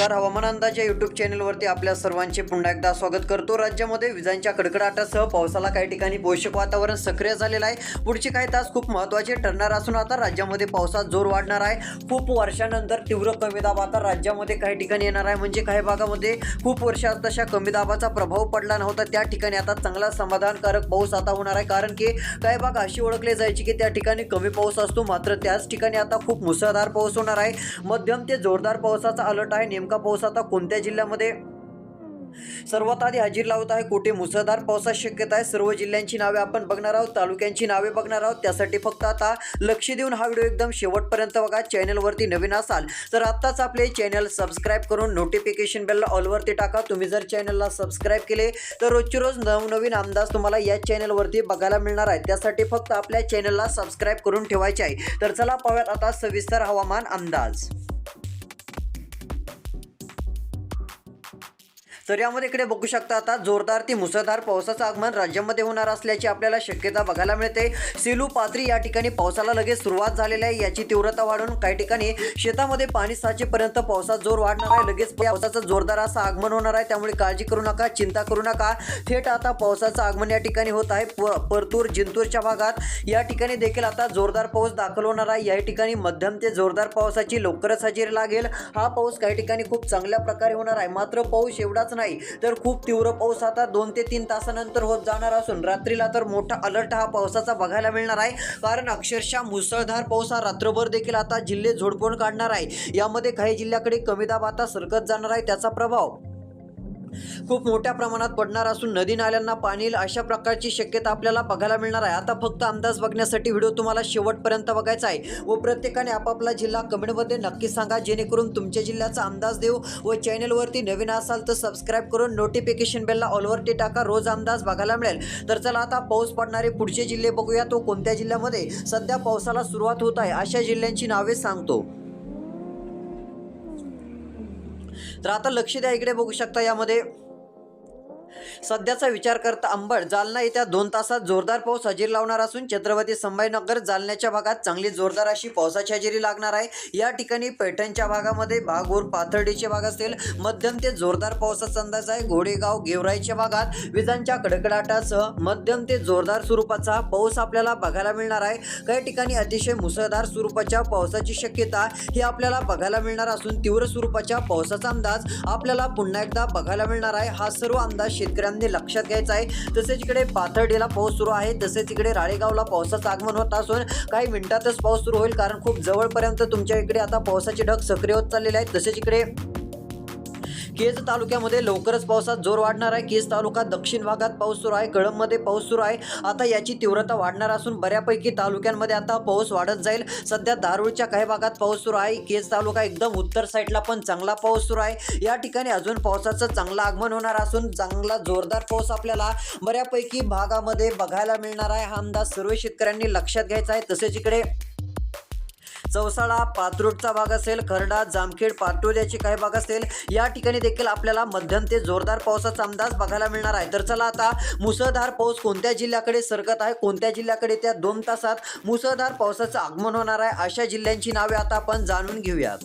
नमस्कार. हवामान अंदाज या युट्यूब चॅनलवरती आपल्या सर्वांचे पुन्हा एकदा स्वागत करतो. राज्यामध्ये विजांच्या कडकडाटासह पावसाला काही ठिकाणी पोषक वातावरण सक्रिय झालेलं आहे. पुढचे काही तास खूप महत्त्वाचे ठरणार असून आता राज्यामध्ये पावसात जोर वाढणार आहे. खूप वर्षानंतर तीव्र कमी दाब आता राज्यामध्ये काही ठिकाणी येणार आहे. म्हणजे काही भागामध्ये खूप वर्षात तशा कमी दाबाचा प्रभाव पडला नव्हता. त्या ठिकाणी आता चांगला समाधानकारक पाऊस आता होणार आहे. कारण की काही भाग अशी ओळखले जायची की त्या ठिकाणी कमी पाऊस असतो. मात्र त्याच ठिकाणी आता खूप मुसळधार पाऊस होणार आहे. मध्यम ते जोरदार पावसाचा अलर्ट आहे. नेमकं पाऊस आता कोणत्या जिल्ह्यामध्ये? सर्वात आधी हजेरी लावत आहे कुठे? मुसळधार पावसाची शक्यता आहे. सर्व जिल्ह्यांची नावे आपण बघणार आहोत तालुक्यांची नावे बघणार आहोत. त्यासाठी फक्त आता लक्ष देऊन हा व्हिडिओ एकदम शेवटपर्यंत बघा. चॅनलवरती नवीन असाल तर आत्ताच आपले चॅनल सबस्क्राईब करून नोटिफिकेशन बेलला ऑलवरती टाका. तुम्ही जर चॅनलला सबस्क्राईब केले तर रोजची रोज नवनवीन अंदाज तुम्हाला या चॅनलवरती बघायला मिळणार आहे. त्यासाठी फक्त आपल्या चॅनलला सबस्क्राईब करून ठेवायचे आहे. तर चला पाहूयात आता सविस्तर हवामान अंदाज. तर यामध्ये इकडे बघू शकता आता जोरदार ती मुसळधार पावसाचं आगमन राज्यामध्ये होणार असल्याची आपल्याला शक्यता बघायला मिळते. सेलू पात्री या ठिकाणी पावसाला लगेच सुरुवात झालेली आहे. याची तीव्रता वाढून काही ठिकाणी शेतामध्ये पाणी साचेपर्यंत पावसात जोर वाढणार आहे. लगेच पावसाचं जोरदार असं आगमन होणार आहे. त्यामुळे काळजी करू नका चिंता करू नका. थेट आता पावसाचं आगमन या ठिकाणी होत आहे. प- परतूर जिंतूरच्या भागात या ठिकाणी देखील आता जोरदार पाऊस दाखल होणार आहे. या ठिकाणी मध्यम ते जोरदार पावसाची लवकरच हजेरी लागेल. हा पाऊस काही ठिकाणी खूप चांगल्या प्रकारे होणार आहे. मात्र पाऊस एवढाच नाही. तर खूप तीव्र पाऊस आता दोन ते तीन तासानंतर होत जाणार असून रात्रीला तर मोठा अलर्ट हा पावसाचा बघायला मिळणार आहे. कारण अक्षरशः मुसळधार पाऊस हा रात्रभर देखील आता जिल्हे झोडपून काढणार आहे. यामध्ये काही जिल्ह्याकडे कमी दाब आता सरकत जाणार आहे. त्याचा प्रभाव खूप मोठ्या प्रमाणात पडणार असून नदी नाल्यांना पाणी येईल अशा प्रकारची शक्यता आपल्याला बघायला मिळणार आहे. आता फक्त अंदाज बघण्यासाठी व्हिडिओ तुम्हाला शेवटपर्यंत बघायचा आहे. व प्रत्येकाने आपापला जिल्हा कमेंटमध्ये नक्की सांगा. जेणेकरून तुमच्या जिल्ह्याचा अंदाज देऊ व चॅनलवरती नवीन असाल तर सबस्क्राईब करून नोटिफिकेशन बेलला ऑलवरती टाका. रोज अंदाज बघायला मिळेल. तर चला आता पाऊस पडणारे पुढचे जिल्हे बघूया तो कोणत्या जिल्ह्यामध्ये सध्या पावसाला सुरुवात होत आहे अशा जिल्ह्यांची नावे सांगतो. तर आता लक्ष द्या इकडे बघू शकता यामध्ये. सध्याचा विचार करता अंबड जालना येत्या दोन तासात जोरदार पाऊस हजेरी लावणार असून छत्रपती संभाजीनगर जालन्याच्या भागात चांगली जोरदार अशी पावसाची हजेरी लागणार आहे. या ठिकाणी पैठणच्या भागामध्ये भागोर पाथर्डीचे भाग असेल मध्यम ते जोरदार पावसाचा अंदाज आहे. घोडेगाव गेवराईच्या भागात विजांच्या कडकडाटासह मध्यम ते जोरदार स्वरूपाचा पाऊस आपल्याला बघायला मिळणार आहे. काही ठिकाणी अतिशय मुसळधार स्वरूपाच्या पावसाची शक्यता ही आपल्याला बघायला मिळणार असून तीव्र स्वरूपाच्या पावसाचा अंदाज आपल्याला पुन्हा एकदा बघायला मिळणार आहे. हा सर्व अंदाज शेतकऱ्यांनी लक्षात घ्यायचं आहे. तसेच इकडे पाथर्डीला पाऊस सुरू आहे. तसेच इकडे राळेगावला पावसाचं आगमन होत असून काही मिनिटातच पाऊस सुरू होईल कारण खूप जवळपर्यंत तुमच्या इकडे आता पावसाचे ढग सक्रिय होत चाललेले आहेत तसेच इकडे केज तालुक्यामध्ये लवकरच पावसात जोर वाढणार आहे. केज तालुका दक्षिण भागात पाऊस सुरू आहे. कळंबमध्ये पाऊस सुरू आहे. आता याची तीव्रता वाढणार असून बऱ्यापैकी तालुक्यांमध्ये आता पाऊस वाढत जाईल. सध्या दारुळच्या काही भागात पाऊस सुरू आहे. केज तालुका एकदम उत्तर साईडला पण चांगला पाऊस सुरू आहे. या ठिकाणी अजून पावसाचं चांगलं आगमन होणार असून चांगला जोरदार पाऊस आपल्याला बऱ्यापैकी भागामध्ये बघायला मिळणार आहे. हा अंदाज सर्व शेतकऱ्यांनी लक्षात घ्यायचा आहे. तसेच इकडे चौसाळा पात्रोडचा भाग असेल खरडा जामखेड पाटोल्याची काही भाग असेल या ठिकाणी देखील आपल्याला मध्यम ते जोरदार पावसाचा अंदाज बघायला मिळणार आहे. तर चला आता मुसळधार पाऊस कोणत्या जिल्ह्याकडे सरकत आहे कोणत्या जिल्ह्याकडे त्या दोन तासात मुसळधार पावसाचं आगमन होणार आहे अशा जिल्ह्यांची नावे आता आपण जाणून घेऊयात.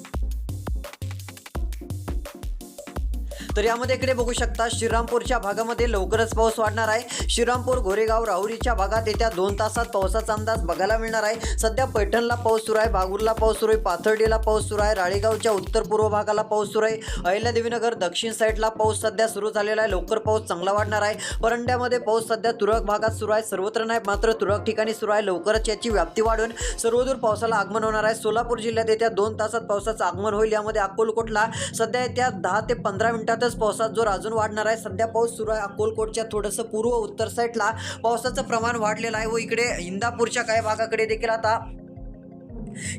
तर यामध्ये इकडे बघू शकता श्रीरामपूरच्या भागामध्ये लवकरच पाऊस वाढणार आहे. श्रीरामपूर गोरेगाव राहुरीच्या भागात येत्या दोन तासात पावसाचा अंदाज बघायला मिळणार आहे. सध्या पैठणला पाऊस सुरू आहे भागूरला पाऊस सुरू आहे पाथर्डीला पाऊस सुरू आहे राळेगावच्या उत्तर पूर्व भागाला पाऊस सुरू आहे. अहिल्यादेवीनगर दक्षिण साईडला पाऊस सध्या सुरू झालेला आहे. लवकर पाऊस चांगला वाढणार आहे. परंड्यामध्ये पाऊस सध्या तुरळक भागात सुरू आहे. सर्वत्र नाही मात्र तुरळक ठिकाणी सुरू आहे. लवकरच याची व्याप्ती वाढून सर्वदूर पावसाला आगमन होणार आहे. सोलापूर जिल्ह्यात येत्या दोन तासात पावसाचं आगमन होईल. यामध्ये अक्कलकोटला सध्या येत्या दहा ते पंधरा मिनिटातच पावसात जोर अजून वाढणार आहे. सध्या पाऊस सुरू आहे. अकोलकोटच्या थोडंसं पूर्व उत्तर साईडला. पावसाचं प्रमाण वाढलेलं आहे व इकडे इंदापूरच्या काही भागाकडे देखील आता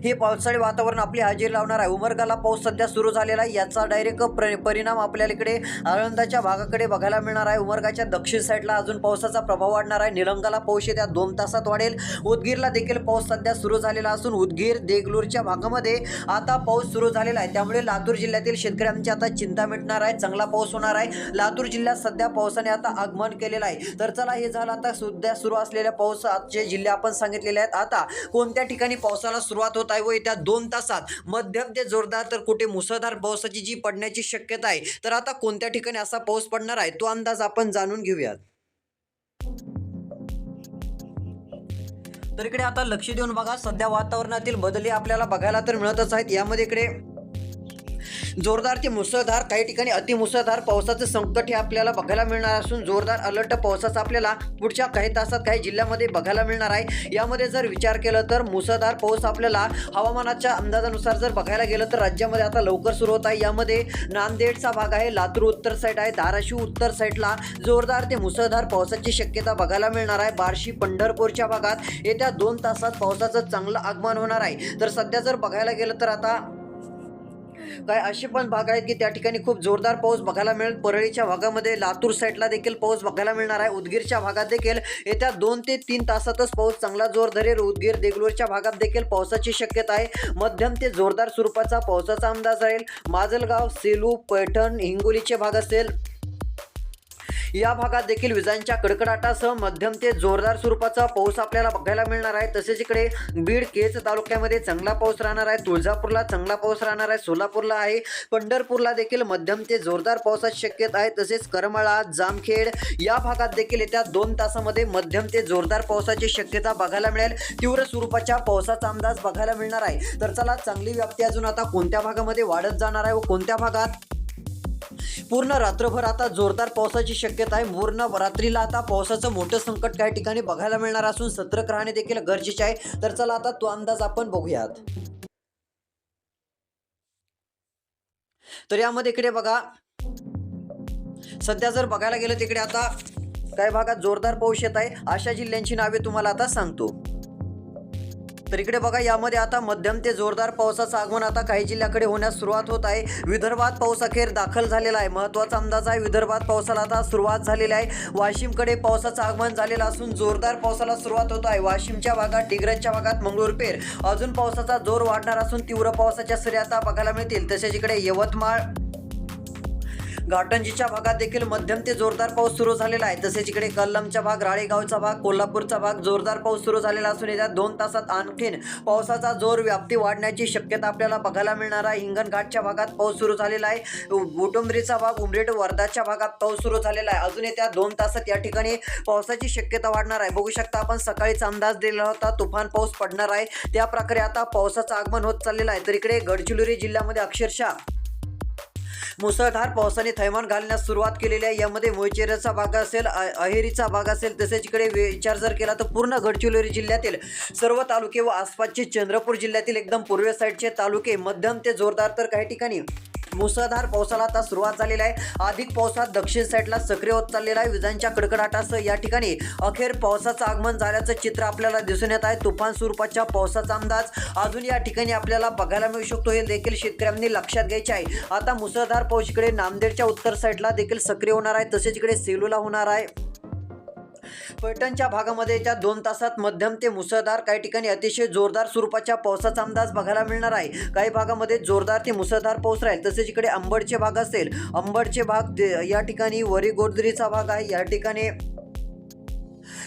हे पावसाळी वातावरण आपली हजेरी लावणार आहे. उमरगाला पाऊस सध्या सुरू झालेला आहे. याचा डायरेक्ट प्र परिणाम आपल्याला इकडे आळंदाच्या भागाकडे बघायला मिळणार आहे. उमरगाच्या दक्षिण साईडला अजून पावसाचा प्रभाव वाढणार आहे. निलंगाला पाऊस येत्या दोन तासात वाढेल. उदगीरला देखील पाऊस सध्या सुरू झालेला असून उदगीर देगलूरच्या भागामध्ये आता पाऊस सुरू झालेला आहे. त्यामुळे लातूर जिल्ह्यातील शेतकऱ्यांची आता चिंता मिटणार आहे. चांगला पाऊस होणार आहे. लातूर जिल्ह्यात सध्या पावसाने आता आगमन केलेलं आहे. तर चला हे झालं आता सध्या सुरू असलेल्या पावसाचे जिल्हे आपण सांगितलेले आहेत. आता कोणत्या ठिकाणी पावसाला सुरुवात सुरुवात होत आहे व येत्या दोन तासात मध्यम ते जोरदार तर कुठे मुसळधार पावसाची जी पडण्याची शक्यता आहे तर आता कोणत्या ठिकाणी असा पाऊस पडणार आहे तो अंदाज आपण जाणून घेऊयात. तर इकडे आता लक्ष देऊन बघा सध्या वातावरणातील बदली आपल्याला बघायला तर मिळतच आहेत. यामध्ये इकडे जोरदार ते मुसळधार काही ठिकाणी अतिमुसळधार पावसाचं संकट हे आपल्याला बघायला मिळणार असून जोरदार अलर्ट पावसाचा आपल्याला पुढच्या काही तासात काही जिल्ह्यामध्ये बघायला मिळणार आहे. यामध्ये जर विचार केला तर मुसळधार पाऊस आपल्याला हवामानाच्या अंदाजानुसार जर बघायला गेलं तर राज्यामध्ये आता लवकर सुरू होत आहे. यामध्ये नांदेडचा भाग आहे लातूर उत्तर साईड आहे धाराशिव उत्तर साईडला जोरदार ते मुसळधार पावसाची शक्यता बघायला मिळणार आहे. बार्शी पंढरपूरच्या भागात येत्या दोन तासात पावसाचं चांगलं आगमन होणार आहे. तर सध्या जर बघायला गेलं तर आता काय असे पण भाग आहेत की त्या ठिकाणी खूप जोरदार पाऊस बघायला मिळेल. परळीच्या भागामध्ये लातूर साईडला देखील पाऊस बघायला मिळणार आहे. उदगीरच्या भागात देखील येत्या दोन ते तीन तासातच पाऊस चांगला जोर धरेल. उदगीर देगलूरच्या भागात देखील पावसाची शक्यता आहे. मध्यम ते जोरदार स्वरूपाचा पावसाचा अंदाज राहील. माजलगाव सेलू पैठण हिंगोलीचे भाग असेल. या भागात देखील विजांच्या कडकडाटासह मध्यम ते जोरदार स्वरूपाचा पाऊस आपल्याला बघायला मिळणार आहे. तसेच इकडे बीड केज तालुक्यामध्ये चांगला पाऊस राहणार आहे. तुळजापूरला चांगला पाऊस राहणार आहे. सोलापूरला आहे. पंढरपूरला देखील मध्यम ते जोरदार पावसाची शक्यता आहे. तसेच करमाळा जामखेड या भागात देखील येत्या दोन तासामध्ये मध्यम ते जोरदार पावसाची शक्यता बघायला मिळेल. तीव्र स्वरूपाच्या पावसाचा अंदाज बघायला मिळणार आहे. तर चला चांगली व्याप्ती अजून आता कोणत्या भागामध्ये वाढत जाणार आहे व कोणत्या भागात पूर्ण रात्रभर आता जोरदार पावसाची शक्यता आहे. पूर्ण रात्रीला आता पावसाचं मोठं संकट काही ठिकाणी बघायला मिळणार असून सतर्क राहणे देखील गरजेचे आहे. तर चला आता तो अंदाज आपण बघूयात. तर यामध्ये इकडे बघा. सध्या जर बघायला गेलं तिकडे आता काही भागात जोरदार पाऊस येत आहे. अशा जिल्ह्यांची नावे तुम्हाला आता सांगतो. तर इकडे बघा यामध्ये आता मध्यम ते जोरदार पावसाचं आगमन आता काही जिल्ह्याकडे होण्यास सुरुवात होत आहे. विदर्भात पाऊस अखेर दाखल झालेला आहे. महत्त्वाचा अंदाज आहे विदर्भात पावसाला आता सुरुवात झालेली आहे. वाशिमकडे पावसाचं आगमन झालेलं असून जोरदार पावसाला सुरुवात होत आहे. वाशिमच्या भागात डिग्रजच्या भागात मंगळूरपेर अजून पावसाचा जोर वाढणार असून तीव्र पावसाच्या सरी आता बघायला मिळतील. तसेच इकडे यवतमाळ घाटंजीच्या भागात देखील मध्यम ते जोरदार पाऊस सुरू झालेला आहे. तसेच इकडे कल्लमचा भाग राळेगावचा भाग कोल्हापूरचा भाग जोरदार पाऊस सुरू झालेला असून येत्या दोन तासात आणखीन पावसाचा जोर व्याप्ती वाढण्याची शक्यता आपल्याला बघायला मिळणार आहे. हिंगणघाटच्या भागात पाऊस सुरू झालेला आहे. उटुंबरीचा भाग उमरेड वर्धाच्या भागात पाऊस सुरू झालेला आहे. अजून येत्या दोन तासात या ठिकाणी पावसाची शक्यता वाढणार आहे. बघू शकता आपण सकाळीचा अंदाज दिलेला होता तुफान पाऊस पडणार आहे. त्या प्रकारे आता पावसाचं आगमन होत चाललेलं आहे. तर इकडे गडचिरोली जिल्ह्यामध्ये अक्षरशः मुसळधार पावसाने थैमान घालण्यास सुरुवात केलेली आहे. यामध्ये मोयचेराचा भाग असेल अहेरीचा भाग असेल तसेच इकडे विचार जर केला तर पूर्ण गडचिरोली जिल्ह्यातील सर्व तालुके व आसपासचे चंद्रपूर जिल्ह्यातील एकदम पूर्वे साईडचे तालुके मध्यम ते जोरदार तर काही ठिकाणी मुसळधार पावसाला आता सुरुवात झालेली आहे. अधिक पावसात दक्षिण साईडला सक्रिय होत चाललेला आहे. विजांच्या कडकडाटासह या ठिकाणी अखेर पावसाचं आगमन झाल्याचं चित्र आपल्याला दिसून येत आहे. तुफान स्वरूपाच्या पावसाचा अंदाज अजून या ठिकाणी आपल्याला बघायला मिळू शकतो. हे देखील शेतकऱ्यांनी लक्षात घ्यायचे आहे. आता मुसळधार पाऊस इकडे नांदेडच्या उत्तर साईडला देखील सक्रिय होणार आहे. तसेच इकडे सेलूला होणार आहे. पैठणच्या भागामध्ये त्या दोन तासात मध्यम ते मुसळधार काही ठिकाणी अतिशय जोरदार स्वरूपाच्या पावसाचा अंदाज बघायला मिळणार आहे. काही भागामध्ये जोरदार ते मुसळधार पाऊस राहील तसेच इकडे अंबडचे भाग असेल. अंबडचे भाग या ठिकाणी वरी गोदरीचा भाग आहे. या ठिकाणी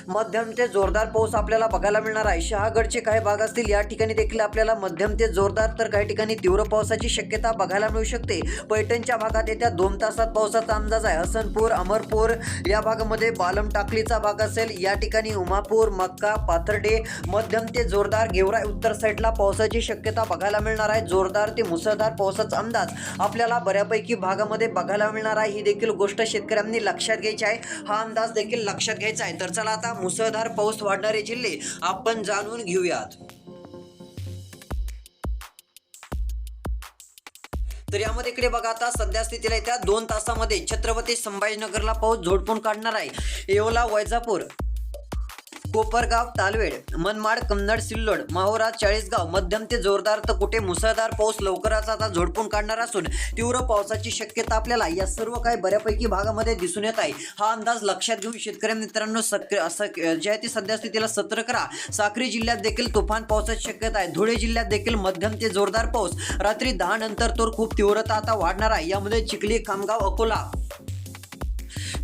मध्यम ते जोरदार पाऊस आपल्याला बघायला मिळणार आहे. शहागडचे काही भाग असतील या ठिकाणी देखील आपल्याला मध्यम ते जोरदार तर काही ठिकाणी तीव्र पावसाची शक्यता बघायला मिळू शकते. पैठणच्या भागात येत्या दोन तासात पावसाचा अंदाज आहे. हसनपूर अमरपूर या भागामध्ये बालम टाकलीचा भाग असेल. या ठिकाणी उमापूर मक्का पाथर्डे मध्यम ते जोरदार गेवराई उत्तर साईडला पावसाची शक्यता बघायला मिळणार आहे. जोरदार ते मुसळधार पावसाचा अंदाज आपल्याला बऱ्यापैकी भागामध्ये बघायला मिळणार आहे. ही देखील गोष्ट शेतकऱ्यांनी लक्षात घ्यायची आहे. हा अंदाज देखील लक्षात घ्यायचा आहे. तर चला आता मुसळधार पाऊस वाढणारे जिल्हे आपण जाणून घेऊयात. तर यामध्ये इकडे बघा आता सध्या स्थितीला येत्या दोन तासामध्ये छत्रपती संभाजीनगरला पाऊस झोडपून काढणार आहे. येवला वैजापूर. कोपरगाव तालवेड मनमाड कन्नड सिल्लोड माहोरा चाळीसगाव मध्यम ते जोरदार तर कुठे मुसळधार पाऊस लवकरच आता झोडपून काढणार असून तीव्र पावसाची शक्यता आपल्याला या सर्व काही बऱ्यापैकी भागामध्ये दिसून येत आहे. हा अंदाज लक्षात घेऊन शेतकरी मित्रांनो सक्रिय जे आहे ती सध्या स्थितीला सतर्क करा साक्री जिल्ह्यात देखील तुफान पावसाची शक्यता आहे. धुळे जिल्ह्यात देखील मध्यम ते जोरदार पाऊस. रात्री दहा नंतर तर खूप तीव्रता आता वाढणार आहे. यामध्ये चिखली खामगाव अकोला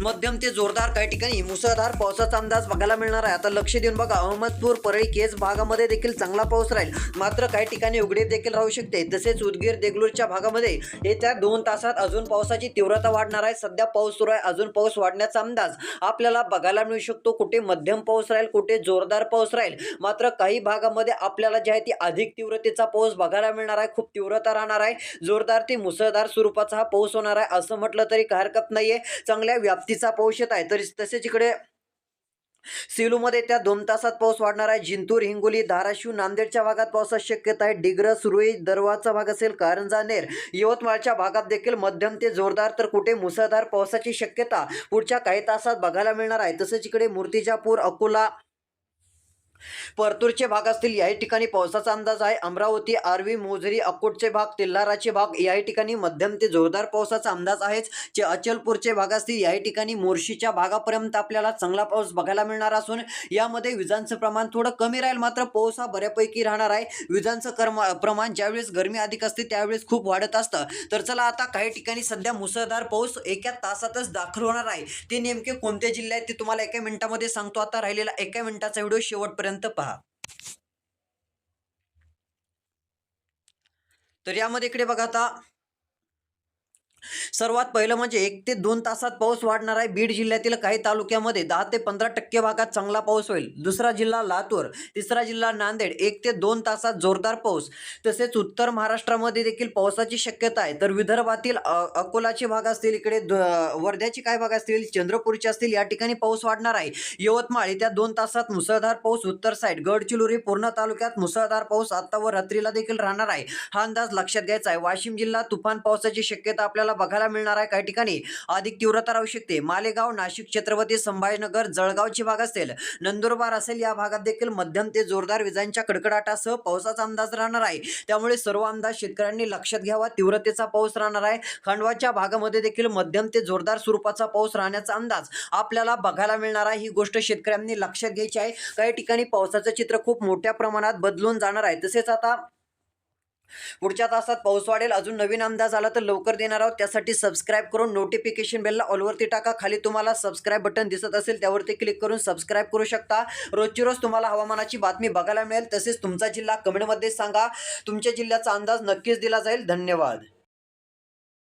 मध्यम ते जोरदार काही ठिकाणी मुसळधार पावसाचा अंदाज बघायला मिळणार आहे. आता लक्ष देऊन बघा अहमदपूर परळी केज भागामध्ये देखील चांगला पाऊस राहील. मात्र काही ठिकाणी उघडे देखील राहू शकते. तसेच उदगीर देगलूरच्या भागामध्ये येत्या दोन तासात अजून पावसाची तीव्रता वाढणार आहे. सध्या पाऊस सुरू आहे. अजून पाऊस वाढण्याचा अंदाज आपल्याला बघायला मिळू शकतो. कुठे मध्यम पाऊस राहील कुठे जोरदार पाऊस राहील. मात्र काही भागामध्ये आपल्याला जे आहे ती अधिक तीव्रतेचा पाऊस बघायला मिळणार आहे. खूप तीव्रता राहणार आहे. जोरदार ते मुसळधार स्वरूपाचा हा पाऊस होणार आहे. असं म्हटलं तरी काही हरकत नाहीये. चांगल्या व्याप्तीचा पाऊस येत आहे तरी तसेच इकडे सेलूमध्ये त्या दोन तासात पाऊस वाढणार आहे. जिंतूर हिंगोली धाराशिव नांदेडच्या भागात पावसाची शक्यता आहे. डिग्रस सुरळी दरवाचा भाग असेल कारंजा नेर यवतमाळच्या भागात देखील मध्यम ते जोरदार तर कुठे मुसळधार पावसाची शक्यता पुढच्या काही तासात बघायला मिळणार आहे. तसेच इकडे मूर्तिजापूर अकोला परतूरचे भाग असतील याही ठिकाणी पावसाचा अंदाज आहे. अमरावती आर्वी मोझरी अकोटचे भाग तेल्हाराचे भाग याही ठिकाणी मध्यम ते जोरदार पावसाचा अंदाज आहेच. जे अचलपूरचे भाग असतील याही ठिकाणी मोर्शीच्या भागापर्यंत आपल्याला चांगला पाऊस बघायला मिळणार असून यामध्ये विजांचं प्रमाण थोडं कमी राहील. मात्र पाऊस हा बऱ्यापैकी राहणार आहे. विजांचं कर्म प्रमाण ज्यावेळेस गरमी अधिक असते त्यावेळेस खूप वाढत असतं. तर चला आता काही ठिकाणी सध्या मुसळधार पाऊस एका तासातच दाखल होणार आहे. ते नेमके कोणते जिल्हे आहेत ते तुम्हाला एका मिनिटामध्ये सांगतो. आता राहिलेला एका मिनिटाचा व्हिडिओ शेवटपर्यंत पहा. तर यामध्ये इकडे बघा आता. सर्वात पहिलं म्हणजे एक ते दोन तासात पाऊस वाढणार आहे. बीड जिल्ह्यातील काही तालुक्यामध्ये दहा ते पंधरा टक्के भागात चांगला पाऊस होईल. दुसरा जिल्हा लातूर तिसरा जिल्हा नांदेड एक ते दोन तासात जोरदार पाऊस. तसेच उत्तर महाराष्ट्रामध्ये देखील पावसाची शक्यता आहे. तर विदर्भातील अ, अकोलाचे भाग असतील इकडे द- वर्ध्याचे काय भाग असतील चंद्रपूरचे असतील या ठिकाणी पाऊस वाढणार आहे. यवतमाळ येत्या दोन तासात मुसळधार पाऊस. उत्तर साईड गडचिरोली पूर्ण तालुक्यात मुसळधार पाऊस. आता व रात्रीला देखील राहणार आहे. हा अंदाज लक्षात घ्यायचा आहे. वाशिम जिल्हा तुफान पावसाची शक्यता आपल्याला बघायला मिळणार आहे. काही ठिकाणी अधिक तीव्रता राहू शकते. मालेगाव नाशिक छत्रपती संभाजीनगर जळगावची भाग असेल. नंदुरबार असेल या भागात देखील मध्यम ते जोरदार विजांच्या कडकडाटासह पावसाचा अंदाज राहणार आहे. त्यामुळे सर्व अंदाज शेतकऱ्यांनी लक्षात घ्यावा. तीव्रतेचा पाऊस राहणार आहे. खंडवाच्या भागामध्ये देखील मध्यम ते जोरदार स्वरूपाचा पाऊस राहण्याचा अंदाज आपल्याला बघायला मिळणार आहे. ही गोष्ट शेतकऱ्यांनी लक्षात घ्यायची आहे. काही ठिकाणी पावसाचं चित्र खूप मोठ्या प्रमाणात बदलून जाणार आहे. तसेच आता पुढच्या तासात पाऊस वाढेल अजून नवीन अंदाज आला तर लवकर देणार आहोत. त्यासाठी सबस्क्राईब करून नोटिफिकेशन बेलला ऑलवरती टाका. खाली तुम्हाला सबस्क्राईब बटन दिसत असेल त्यावरती क्लिक करून सबस्क्राईब करू शकता. रोजची रोज तुम्हाला हवामानाची बातमी बघायला मिळेल. तसेच तुमचा जिल्हा कमेंटमध्ये सांगा. तुमच्या जिल्ह्याचा अंदाज नक्कीच दिला जाईल. धन्यवाद.